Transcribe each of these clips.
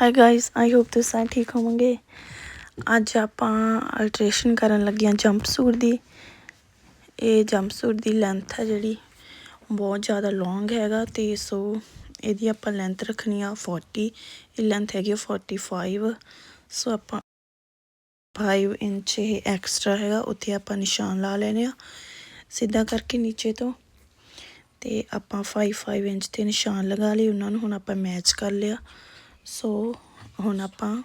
Hi guys I hope ਤੁਸੀਂ ਸਾਰੇ ਠੀਕ ਹੋਵੋਗੇ। ਅੱਜ ਆਪਾਂ ਅਲਟਰੇਸ਼ਨ ਕਰਨ ਲੱਗੇ ਹਾਂ ਜੰਪ ਸੂਟ ਦੀ। ਇਹ ਜੰਪ ਸੂਟ ਦੀ ਲੈਂਥ ਹੈ ਜਿਹੜੀ ਬਹੁਤ ਜ਼ਿਆਦਾ ਲੌਂਗ ਹੈਗਾ ਤੇ ਸੋ ਇਹਦੀ ਆਪਾਂ ਲੈਂਥ ਰੱਖਣੀ ਆ 40 ਇਹ ਲੈਂਥ ਹੈਗੀ ਆ 45 ਸੋ ਆਪਾਂ 5 ਇੰਚ ਇਹ ਐਕਸਟਰਾ ਹੈਗਾ, ਉੱਥੇ ਆਪਾਂ ਨਿਸ਼ਾਨ ਲਾ ਲੈਣੇ ਆ ਸਿੱਧਾ ਕਰਕੇ ਨੀਚੇ ਤੋਂ। ਤੇ ਆਪਾਂ 5 5 ਇੰਚ ਤੇ ਨਿਸ਼ਾਨ ਲਗਾ ਲਈ ਉਹਨਾਂ ਨੂੰ ਹੁਣ ਆਪਾਂ ਮੈਚ ਕਰ ਲਿਆ। ਸੋ ਹੁਣ ਆਪਾਂ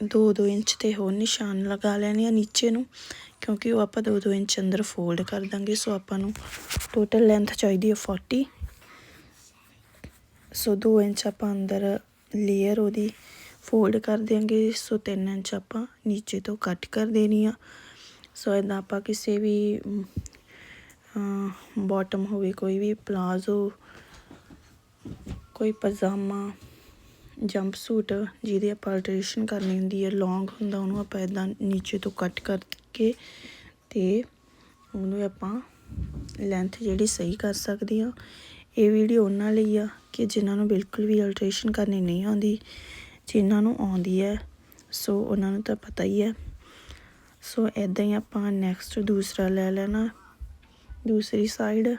2-2 ਇੰਚ ਤੇ ਹੋਰ ਨਿਸ਼ਾਨ ਲਗਾ ਲੈਣੇ ਆ ਨੀਚੇ ਨੂੰ, ਕਿਉਂਕਿ ਉਹ ਆਪਾਂ 2-2 ਇੰਚ ਅੰਦਰ ਫੋਲਡ ਕਰ ਦਾਂਗੇ। ਸੋ ਆਪਾਂ ਨੂੰ ਟੋਟਲ ਲੈਂਥ ਚਾਹੀਦੀ ਹੈ 40 ਸੋ 2 ਇੰਚ ਆਪਾਂ ਅੰਦਰ ਲੇਅਰ ਉਹਦੀ ਫੋਲਡ ਕਰ ਦਿਆਂਗੇ। ਸੋ 3 ਇੰਚ ਆਪਾਂ ਨੀਚੇ ਤੋਂ ਕੱਟ ਕਰ ਦੇਣੀ ਆ। ਸੋ ਇਦਾਂ ਆਪਾਂ ਕਿਸੇ ਵੀ ਬਾਟਮ ਹੋਵੇ, ਕੋਈ ਵੀ ਪਲਾਜ਼ੋ ਕੋਈ ਪਜਾਮਾ ਜੰਪ ਸੂਟ ਜਿਹਦੀ ਆਪਾਂ ਅਲਟਰੇਸ਼ਨ ਕਰਨੀ ਹੁੰਦੀ ਹੈ ਲੌਂਗ ਹੁੰਦਾ, ਉਹਨੂੰ ਆਪਾਂ ਇਦਾਂ ਨੀਚੇ ਤੋਂ ਕੱਟ ਕਰਕੇ ਤੇ ਉਹਨੂੰ ਆਪਾਂ ਲੈਂਥ ਜਿਹੜੀ ਸਹੀ ਕਰ ਸਕਦੇ ਆ ਇਹ ਵੀਡੀਓ ਉਹਨਾਂ ਲਈ ਆ ਕਿ ਜਿਨ੍ਹਾਂ ਨੂੰ ਬਿਲਕੁਲ ਵੀ ਅਲਟਰੇਸ਼ਨ ਕਰਨੀ ਨਹੀਂ ਆਉਂਦੀ, ਜਿਨ੍ਹਾਂ ਨੂੰ ਆਉਂਦੀ ਹੈ। ਸੋ ਉਹਨਾਂ ਨੂੰ ਤਾਂ ਪਤਾ ਹੀ ਹੈ। ਸੋ ਇਦਾਂ ਹੀ ਆਪਾਂ ਨੈਕਸਟ ਦੂਸਰਾ ਲੈ ਲੈਣਾ। ਦੂਸਰੀ ਸਾਈਡ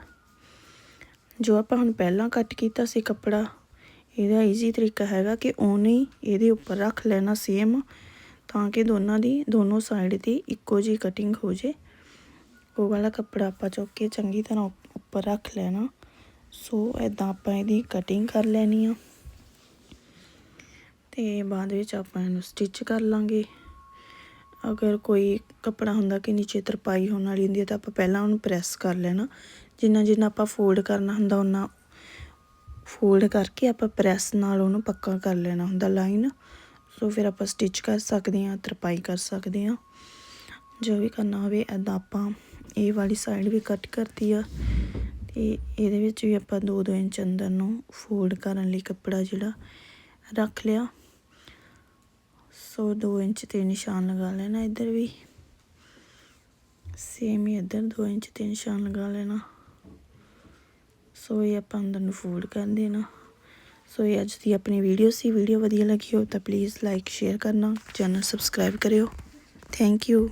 ਜੋ ਆਪਾਂ ਹੁਣ ਪਹਿਲਾਂ ਕੱਟ ਕੀਤਾ ਸੀ ਕੱਪੜਾ ਇਹਦਾ ਈਜ਼ੀ ਤਰੀਕਾ ਹੈਗਾ ਕਿ ਉਹਨੇ ਇਹਦੇ ਉੱਪਰ ਰੱਖ ਲੈਣਾ ਸੇਮ ਤਾਂ ਕਿ ਦੋਨਾਂ ਦੀ, ਦੋਨੋਂ ਸਾਈਡ ਦੀ ਇੱਕੋ ਜੀ ਕਟਿੰਗ ਹੋ ਜੇ। ਉਹ ਵਾਲਾ ਕੱਪੜਾ ਆਪਾਂ ਚੁੱਕ ਕੇ ਚੰਗੀ ਤਰ੍ਹਾਂ ਉੱਪਰ ਰੱਖ ਲੈਣਾ। ਸੋ ਇਦਾਂ ਆਪਾਂ ਇਹਦੀ ਕਟਿੰਗ ਕਰ ਲੈਣੀ ਆ। ਤੇ ਬਾਅਦ ਵਿੱਚ ਆਪਾਂ ਇਹਨੂੰ ਸਟਿਚ ਕਰ ਲਾਂਗੇ। ਅਗਰ ਕੋਈ ਕੱਪੜਾ ਹੁੰਦਾ ਕਿ ਨੀਚੇ ਤਰਪਾਈ ਹੋਣ ਵਾਲੀ ਹੁੰਦੀ ਹੈ ਤਾਂ ਆਪਾਂ ਪਹਿਲਾਂ ਉਹਨੂੰ ਪ੍ਰੈਸ ਕਰ ਲੈਣਾ। ਜਿੰਨਾ ਜਿੰਨਾ ਆਪਾਂ ਫੋਲਡ ਕਰਨਾ ਹੁੰਦਾ ਉਹਨਾਂ ਫੋਲਡ ਕਰਕੇ ਆਪਾਂ ਪ੍ਰੈਸ ਨਾਲ ਉਹਨੂੰ ਪੱਕਾ ਕਰ ਲੈਣਾ ਹੁੰਦਾ ਲਾਈਨ। ਸੋ ਫਿਰ ਆਪਾਂ ਸਟਿਚ ਕਰ ਸਕਦੇ ਹਾਂ, ਤਰਪਾਈ ਕਰ ਸਕਦੇ ਹਾਂ। ਜੋ ਵੀ ਕਰਨਾ ਹੋਵੇ ਐਦਾਂ ਆਪਾਂ ਇਹ ਵਾਲੀ ਸਾਈਡ ਵੀ ਕੱਟ ਕਰਤੀ ਆ। ਤੇ ਇਹਦੇ ਵਿੱਚ ਵੀ ਆਪਾਂ 2-2 ਇੰਚ ਅੰਦਰ ਨੂੰ ਫੋਲਡ ਕਰਨ ਲਈ ਕੱਪੜਾ ਜਿਹੜਾ ਰੱਖ ਲਿਆ। ਸੋ 2 ਇੰਚ ਤੇ ਨਿਸ਼ਾਨ ਲਗਾ ਲੈਣਾ ਇੱਧਰ ਵੀ। ਸੇਮ ਹੀ ਇੱਧਰ 2 ਇੰਚ ਤੇ ਨਿਸ਼ਾਨ ਲਗਾ ਲੈਣਾ। ਸੋ ਇਹ ਆਪਾਂ ਅੰਦਰ ਨੂੰ ਫੋਲਡ ਕਰ ਦੇਣਾ ਸੋ ਇਹ ਅੱਜ ਦੀ ਆਪਣੀ ਵੀਡੀਓ ਸੀ। ਵੀਡੀਓ ਵਧੀਆ ਲੱਗੀ ਹੋ ਤਾਂ ਪਲੀਜ਼ ਲਾਈਕ ਸ਼ੇਅਰ ਕਰਨਾ। ਚੈਨਲ ਸਬਸਕ੍ਰਾਈਬ ਕਰਿਓ। Thank you